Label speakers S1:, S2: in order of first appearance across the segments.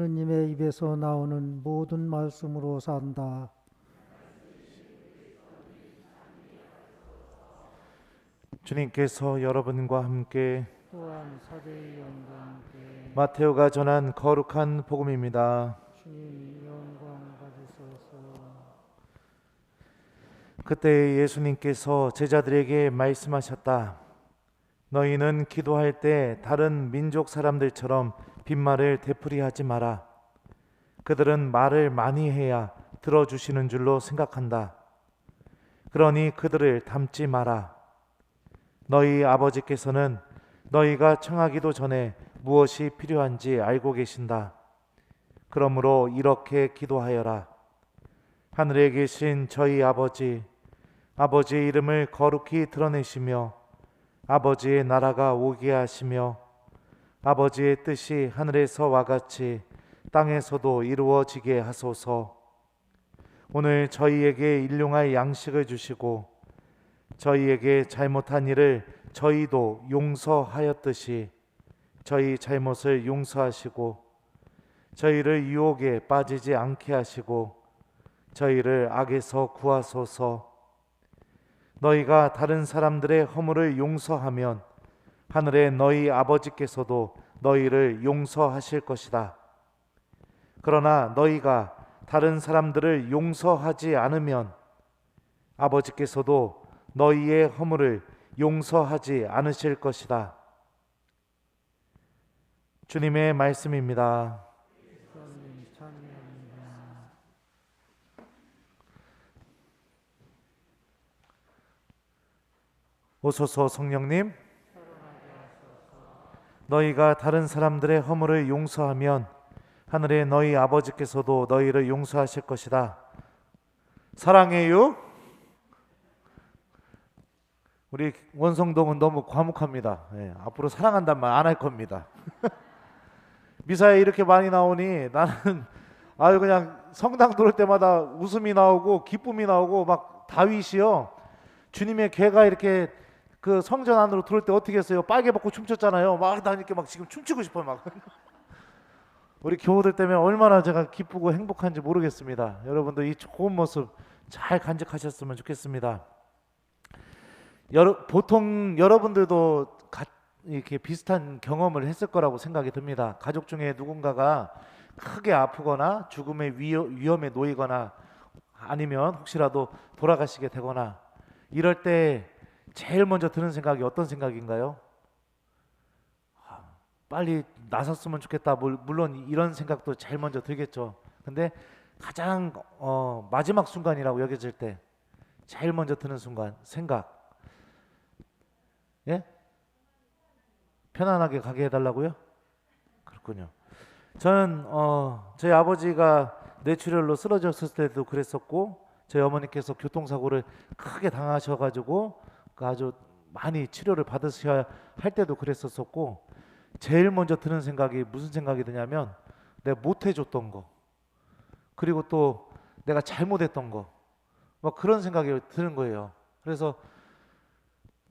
S1: 하느님의 입에서 나오는 모든 말씀으로 산다.
S2: 주님께서 여러분과 함께 마테오가 전한 거룩한 복음입니다. 그때 예수님께서 제자들에게 말씀하셨다. 너희는 기도할 때 다른 민족 사람들처럼 빈말을 되풀이하지 마라. 그들은 말을 많이 해야 들어주시는 줄로 생각한다. 그러니 그들을 닮지 마라. 너희 아버지께서는 너희가 청하기도 전에 무엇이 필요한지 알고 계신다. 그러므로 이렇게 기도하여라. 하늘에 계신 저희 아버지, 아버지의 이름을 거룩히 드러내시며 아버지의 나라가 오게 하시며 아버지의 뜻이 하늘에서와 같이 땅에서도 이루어지게 하소서. 오늘 저희에게 일용할 양식을 주시고 저희에게 잘못한 일을 저희도 용서하였듯이 저희 잘못을 용서하시고 저희를 유혹에 빠지지 않게 하시고 저희를 악에서 구하소서. 너희가 다른 사람들의 허물을 용서하면 하늘의 너희 아버지께서도 너희를 용서하실 것이다. 그러나 너희가 다른 사람들을 용서하지 않으면 아버지께서도 너희의 허물을 용서하지 않으실 것이다. 주님의
S1: 말씀입니다.
S2: 오소서 성령님 너희가 다른 사람들의 허물을 용서하면 하늘의 너희 아버지께서도 너희를 용서하실 것이다. 사랑해요. 우리 원성동은 너무 과묵합니다. 예, 앞으로 사랑한단 말 안 할 겁니다. 미사에 이렇게 많이 나오니 나는 아유 그냥 성당 들을 때마다 웃음이 나오고 기쁨이 나오고 막 다윗이요. 주님의 개가 이렇게 그 성전 안으로 들어올 때 어떻게 했어요? 빨개 벗고 춤췄잖아요. 막 나 이렇게 막 지금 춤추고 싶어요. 막 우리 교우들 때문에 얼마나 제가 기쁘고 행복한지 모르겠습니다. 여러분도 이 좋은 모습 잘 간직하셨으면 좋겠습니다. 여러, 보통 여러분들도 가, 이렇게 비슷한 경험을 했을 거라고 생각이 듭니다. 가족 중에 누군가가 크게 아프거나 죽음의 위험, 위험에 놓이거나 아니면 혹시라도 돌아가시게 되거나 이럴 때 제일 먼저 드는 생각이 어떤 생각인가요? 아, 빨리 나섰으면 좋겠다. 물- 물론 이런 생각도 제일 먼저 들겠죠. 근데 가장 어, 마지막 순간이라고 여겨질 때 제일 먼저 드는 순간 생각. 예? 편안하게 가게 해달라고요? 그렇군요. 저는 어, 저희 아버지가 뇌출혈로 쓰러졌을 때도 그랬었고 저희 어머니께서 교통사고를 크게 당하셔가지고 그 아주 많이 치료를 받으셔야 할 때도 그랬었었고 제일 먼저 드는 생각이 무슨 생각이 드냐면 내가 못해줬던 거 그리고 또 내가 잘못했던 거막 그런 생각이 드는 거예요. 그래서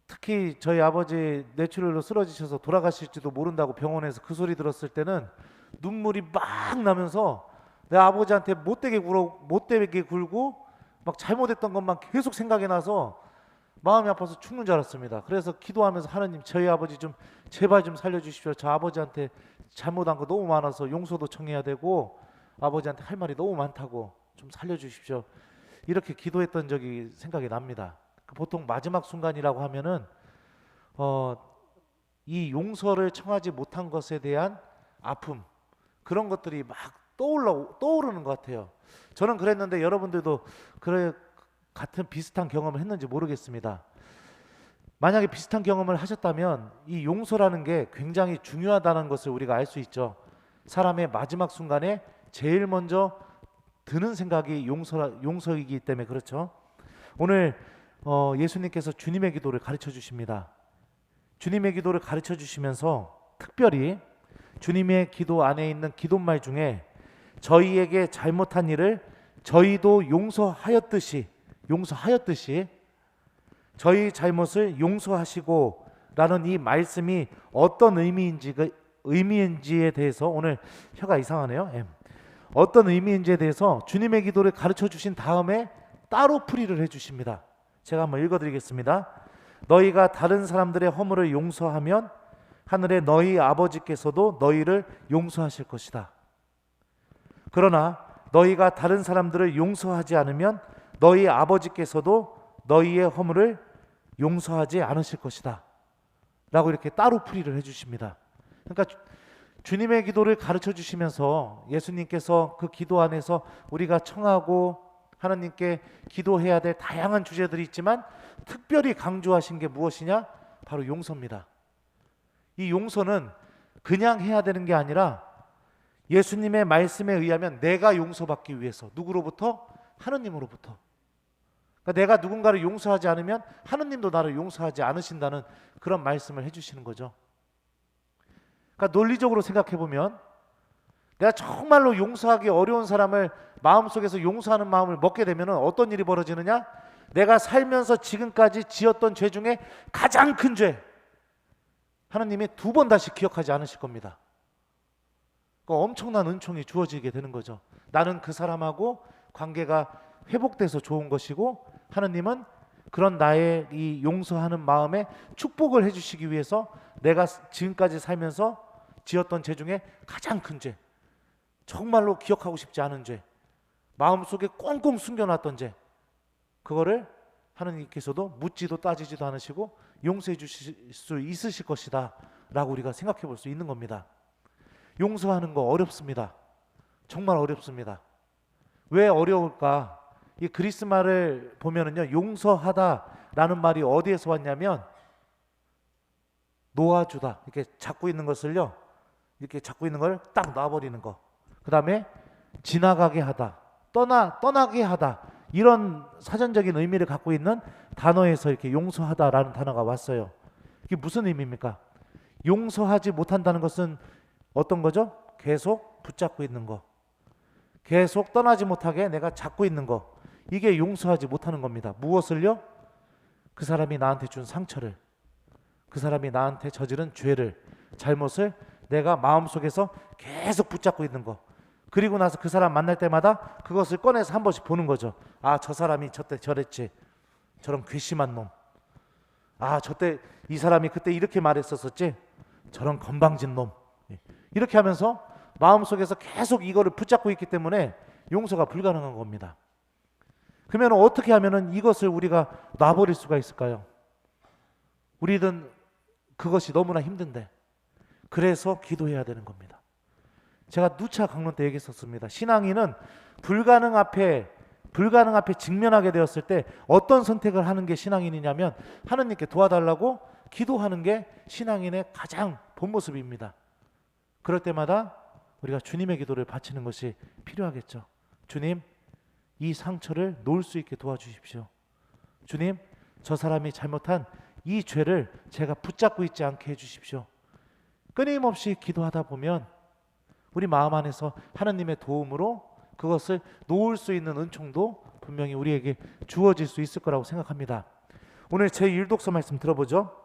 S2: 특히 저희 아버지 뇌출혈로 쓰러지셔서 돌아가실지도 모른다고 병원에서 그 소리 들었을 때는 눈물이 막 나면서 내 아버지한테 못되게 굴어 못되게 굴고 막 잘못했던 것만 계속 생각이 나서 마음이 아파서 죽는 줄 알았습니다. 그래서 기도하면서 하나님 저희 아버지 좀 제발 좀 살려주십시오. 저 아버지한테 잘못한 거 너무 많아서 용서도 청해야 되고 아버지한테 할 말이 너무 많다고 좀 살려주십시오. 이렇게 기도했던 적이 생각이 납니다. 그 보통 마지막 순간이라고 하면은 어, 이 용서를 청하지 못한 것에 대한 아픔 그런 것들이 막 떠올라 떠오르는 것 같아요. 저는 그랬는데 여러분들도 그래 같은 비슷한 경험을 했는지 모르겠습니다. 만약에 비슷한 경험을 하셨다면 이 용서라는 게 굉장히 중요하다는 것을 우리가 알 수 있죠. 사람의 마지막 순간에 제일 먼저 드는 생각이 용서 용서이기 때문에 그렇죠. 오늘 어, 예수님께서 주님의 기도를 가르쳐 주십니다. 주님의 기도를 가르쳐 주시면서 특별히 주님의 기도 안에 있는 기도말 중에 저희에게 잘못한 일을 저희도 용서하였듯이 용서하였듯이 저희 잘못을 용서하시고 라는 이 말씀이 어떤 의미인지 의미인지에 대해서 오늘 혀가 이상하네요. 예. 어떤 의미인지에 대해서 주님의 기도를 가르쳐 주신 다음에 따로 풀이를 해 주십니다. 제가 한번 읽어 드리겠습니다. 너희가 다른 사람들의 허물을 용서하면 하늘의 너희 아버지께서도 너희를 용서하실 것이다. 그러나 너희가 다른 사람들을 용서하지 않으면 너희 아버지께서도 너희의 허물을 용서하지 않으실 것이다. 라고 이렇게 따로 풀이를 해 주십니다. 그러니까 주- 주님의 기도를 가르쳐 주시면서 예수님께서 그 기도 안에서 우리가 청하고 하나님께 기도해야 될 다양한 주제들이 있지만 특별히 강조하신 게 무엇이냐? 바로 용서입니다. 이 용서는 그냥 해야 되는 게 아니라 예수님의 말씀에 의하면 내가 용서받기 위해서 누구로부터 하느님으로부터 그러니까 내가 누군가를 용서하지 않으면 하느님도 나를 용서하지 않으신다는 그런 말씀을 해주시는 거죠. 그러니까 논리적으로 생각해 보면 내가 정말로 용서하기 어려운 사람을 마음속에서 용서하는 마음을 먹게 되면 어떤 일이 벌어지느냐? 내가 살면서 지금까지 지었던 죄 중에 가장 큰 죄. 하나님이 두 번 다시 기억하지 않으실 겁니다. 그 엄청난 은총이 주어지게 되는 거죠. 나는 그 사람하고 관계가 회복돼서 좋은 것이고 하나님은 그런 나의 이 용서하는 마음에 축복을 해주시기 위해서 내가 지금까지 살면서 지었던 죄 중에 가장 큰 죄, 정말로 기억하고 싶지 않은 죄, 마음속에 꽁꽁 숨겨놨던 죄, 그거를 하나님께서도 묻지도 따지지도 않으시고 용서해 주실 수 있으실 것이다 라고 우리가 생각해 볼 수 있는 겁니다. 용서하는 거 어렵습니다. 정말 어렵습니다. 왜 어려울까? 이 그리스 말을 보면은요, 용서하다라는 말이 어디에서 왔냐면 놓아주다. 이렇게 잡고 있는 것을요, 이렇게 잡고 있는 걸 딱 놔버리는 거. 그 다음에 지나가게 하다, 떠나 떠나게 하다. 이런 사전적인 의미를 갖고 있는 단어에서 이렇게 용서하다라는 단어가 왔어요. 이게 무슨 의미입니까? 용서하지 못한다는 것은 어떤 거죠? 계속 붙잡고 있는 거. 계속 떠나지 못하게 내가 잡고 있는 거. 이게 용서하지 못하는 겁니다. 무엇을요? 그 사람이 나한테 준 상처를, 그 사람이 나한테 저지른 죄를, 잘못을 내가 마음속에서 계속 붙잡고 있는 거. 그리고 나서 그 사람 만날 때마다 그것을 꺼내서 한 번씩 보는 거죠. 아, 저 사람이 저때 저랬지. 저런 괘씸한 놈. 아, 저때 이 사람이 그때 이렇게 말했었었지. 저런 건방진 놈. 예. 이렇게 하면서 마음속에서 계속 이거를 붙잡고 있기 때문에 용서가 불가능한 겁니다. 그러면 어떻게 하면은 이것을 우리가 놔버릴 수가 있을까요? 우리는 그것이 너무나 힘든데 그래서 기도해야 되는 겁니다. 제가 누차 강론 때 얘기했었습니다. 신앙인은 불가능 앞에 불가능 앞에 직면하게 되었을 때 어떤 선택을 하는 게 신앙인이냐면 하느님께 도와달라고 기도하는 게 신앙인의 가장 본 모습입니다. 그럴 때마다 우리가 주님의 기도를 바치는 것이 필요하겠죠. 주님, 이 상처를 놓을 수 있게 도와주십시오. 주님, 저 사람이 잘못한 이 죄를 제가 붙잡고 있지 않게 해주십시오. 끊임없이 기도하다 보면 우리 마음 안에서 하나님의 도움으로 그것을 놓을 수 있는 은총도 분명히 우리에게 주어질 수 있을 거라고 생각합니다. 오늘 제 율독서 말씀 들어보죠.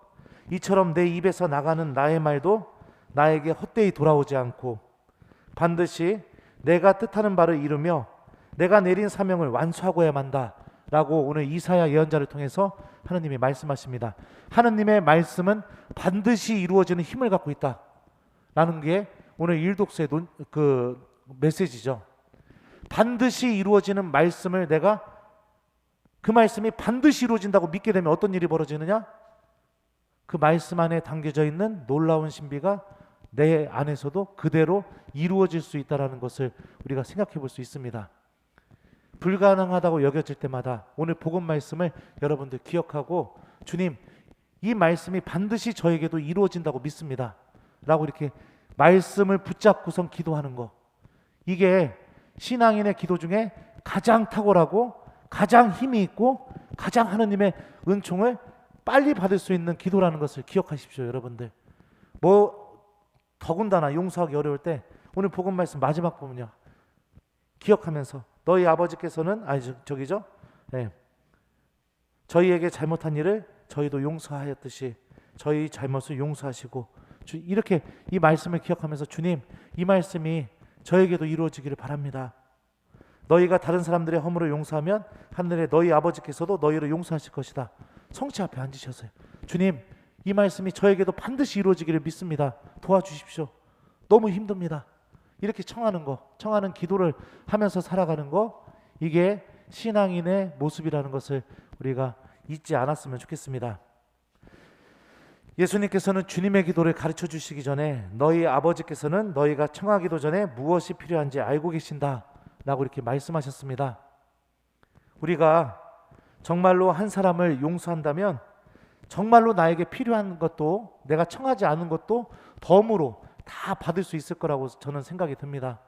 S2: 이처럼 내 입에서 나가는 나의 말도 나에게 헛되이 돌아오지 않고 반드시 내가 뜻하는 바를 이루며 내가 내린 사명을 완수하고야 만다. 라고 오늘 이사야 예언자를 통해서 하나님이 말씀하십니다. 하나님의 말씀은 반드시 이루어지는 힘을 갖고 있다. 라는 게 오늘 일독서의 논, 그 메시지죠. 반드시 이루어지는 말씀을 내가 그 말씀이 반드시 이루어진다고 믿게 되면 어떤 일이 벌어지느냐? 그 말씀 안에 담겨져 있는 놀라운 신비가 내 안에서도 그대로 이루어질 수 있다라는 것을 우리가 생각해 볼 수 있습니다. 불가능하다고 여겨질 때마다 오늘 복음 말씀을 여러분들 기억하고 주님 이 말씀이 반드시 저에게도 이루어진다고 믿습니다. 라고 이렇게 말씀을 붙잡고선 기도하는 거. 이게 신앙인의 기도 중에 가장 탁월하고 가장 힘이 있고 가장 하나님의 은총을 빨리 받을 수 있는 기도라는 것을 기억하십시오, 여러분들. 뭐 더군다나 용서하기 어려울 때 오늘 복음 말씀 마지막 부분요. 기억하면서 너희 아버지께서는 아니 저, 저기죠. 네. 저희에게 잘못한 일을 저희도 용서하였듯이 저희 잘못을 용서하시고 주, 이렇게 이 말씀을 기억하면서 주님 이 말씀이 저에게도 이루어지기를 바랍니다. 너희가 다른 사람들의 허물을 용서하면 하늘의 너희 아버지께서도 너희를 용서하실 것이다. 성취 앞에 앉으셔서요. 주님 이 말씀이 저에게도 반드시 이루어지기를 믿습니다. 도와주십시오. 너무 힘듭니다. 이렇게 청하는 거, 청하는 기도를 하면서 살아가는 거 이게 신앙인의 모습이라는 것을 우리가 잊지 않았으면 좋겠습니다. 예수님께서는 주님의 기도를 가르쳐 주시기 전에 너희 아버지께서는 너희가 청하기도 전에 무엇이 필요한지 알고 계신다 라고 이렇게 말씀하셨습니다. 우리가 정말로 한 사람을 용서한다면 정말로 나에게 필요한 것도 내가 청하지 않은 것도 덤으로 다 받을 수 있을 거라고 저는 생각이 듭니다.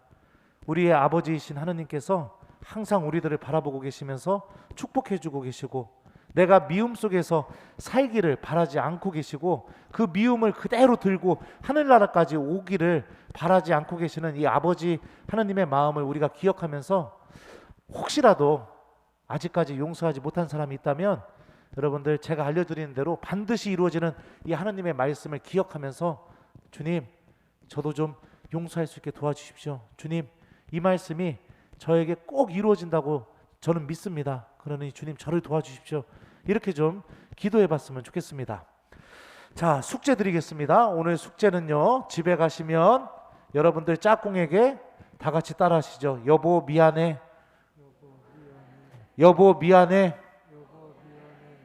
S2: 우리의 아버지이신 하느님께서 항상 우리들을 바라보고 계시면서 축복해 주고 계시고 내가 미움 속에서 살기를 바라지 않고 계시고 그 미움을 그대로 들고 하늘나라까지 오기를 바라지 않고 계시는 이 아버지 하나님의 마음을 우리가 기억하면서 혹시라도 아직까지 용서하지 못한 사람이 있다면 여러분들 제가 알려드리는 대로 반드시 이루어지는 이 하나님의 말씀을 기억하면서 주님 저도 좀 용서할 수 있게 도와주십시오. 주님 이 말씀이 저에게 꼭 이루어진다고 저는 믿습니다. 그러니 주님 저를 도와주십시오. 이렇게 좀 기도해 봤으면 좋겠습니다. 자, 숙제 드리겠습니다. 오늘 숙제는요. 집에 가시면 여러분들 짝꿍에게 다 같이 따라 하시죠. 여보 미안해. 여보 미안해.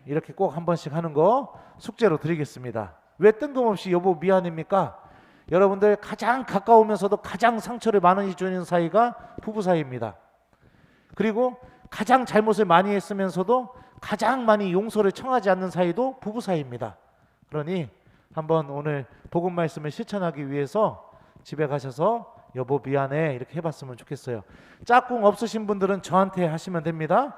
S2: 이렇게 꼭 한 번씩 하는 거 숙제로 드리겠습니다. 왜 뜬금없이 여보 미안합니까? 여러분들 가장 가까우면서도 가장 상처를 많이 주는 사이가 부부 사이입니다. 그리고 가장 잘못을 많이 했으면서도 가장 많이 용서를 청하지 않는 사이도 부부 사이입니다. 그러니 한번 오늘 복음 말씀을 실천하기 위해서 집에 가셔서 여보 미안해 이렇게 해봤으면 좋겠어요. 짝꿍 없으신 분들은 저한테 하시면 됩니다.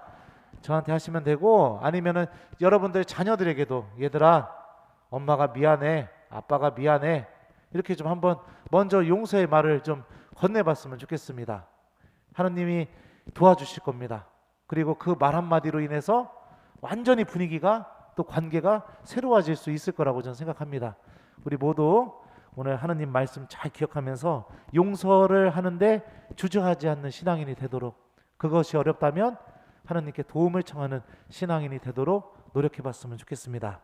S2: 저한테 하시면 되고 아니면은 여러분들 자녀들에게도 얘들아 엄마가 미안해 아빠가 미안해 이렇게 좀 한번 먼저 용서의 말을 좀 건네봤으면 좋겠습니다. 하나님이 도와주실 겁니다. 그리고 그 말 한마디로 인해서 완전히 분위기가 또 관계가 새로워질 수 있을 거라고 저는 생각합니다. 우리 모두 오늘 하나님 말씀 잘 기억하면서 용서를 하는데 주저하지 않는 신앙인이 되도록 그것이 어렵다면 하나님께 도움을 청하는 신앙인이 되도록 노력해 봤으면 좋겠습니다.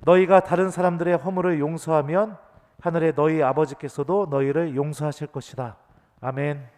S2: 너희가 다른 사람들의 허물을 용서하면 하늘의 너희 아버지께서도 너희를 용서하실 것이다. 아멘.